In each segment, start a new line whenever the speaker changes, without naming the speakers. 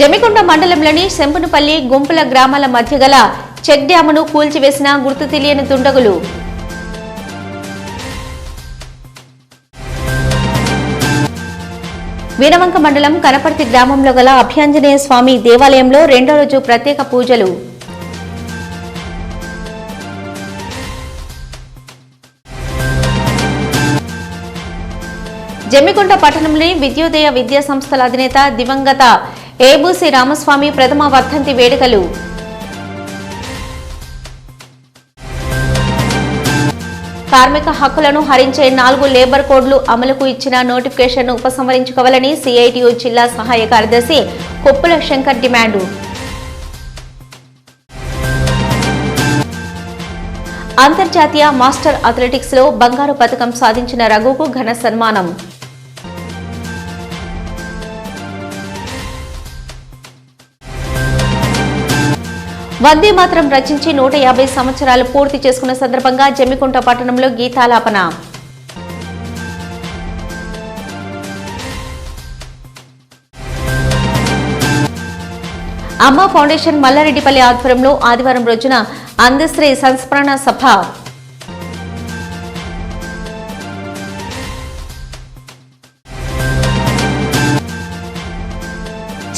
జమికొండ మండలంలోని శంపునపల్లి గుంపుల గ్రామాల మధ్య గల చెక్ డ్యామును కూల్చివేసిన గుర్తు తెలియని దుండగులు. వీరవంక మండలం కనపర్తి గ్రామంలో గల అభ్యంజనేయ స్వామి దేవాలయంలో రెండో రోజు ప్రత్యేక పూజలు. జమ్మికుంట పట్టణంలోని విద్యోదయ విద్యా సంస్థల అధినేత దివంగత ఏబూసి రామస్వామి ప్రథమ వర్ధంతి వేడుకలు. కార్మిక హక్కులను హరించే నాలుగు లేబర్ కోడ్లు అమలుకు ఇచ్చిన నోటిఫికేషన్ను ఉపసంహరించుకోవాలని సిఐటియు జిల్లా సహాయ కార్యదర్శి కొప్పుల శంకర్ డిమాండు. అంతర్జాతీయ మాస్టర్ అథ్లెటిక్స్లో బంగారు పథకం సాధించిన రఘుకు ఘన సన్మానం. వందే మాత్రం రచించి నూట యాభై సంవత్సరాలు పూర్తి చేసుకున్న సందర్భంగా జమ్మికుంట పట్టణంలో గీతాలాపన. అమ్మ ఫౌండేషన్ మల్లారెడ్డిపల్లి ఆధ్వర్యంలో ఆదివారం రోజున అందశ్రీ సంస్మరణ సభ.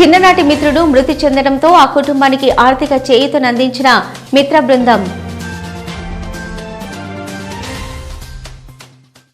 చిన్ననాటి మిత్రుడు మృతి చెందడంతో ఆ కుటుంబానికి ఆర్థిక చేయూతనందించిన మిత్ర బృందం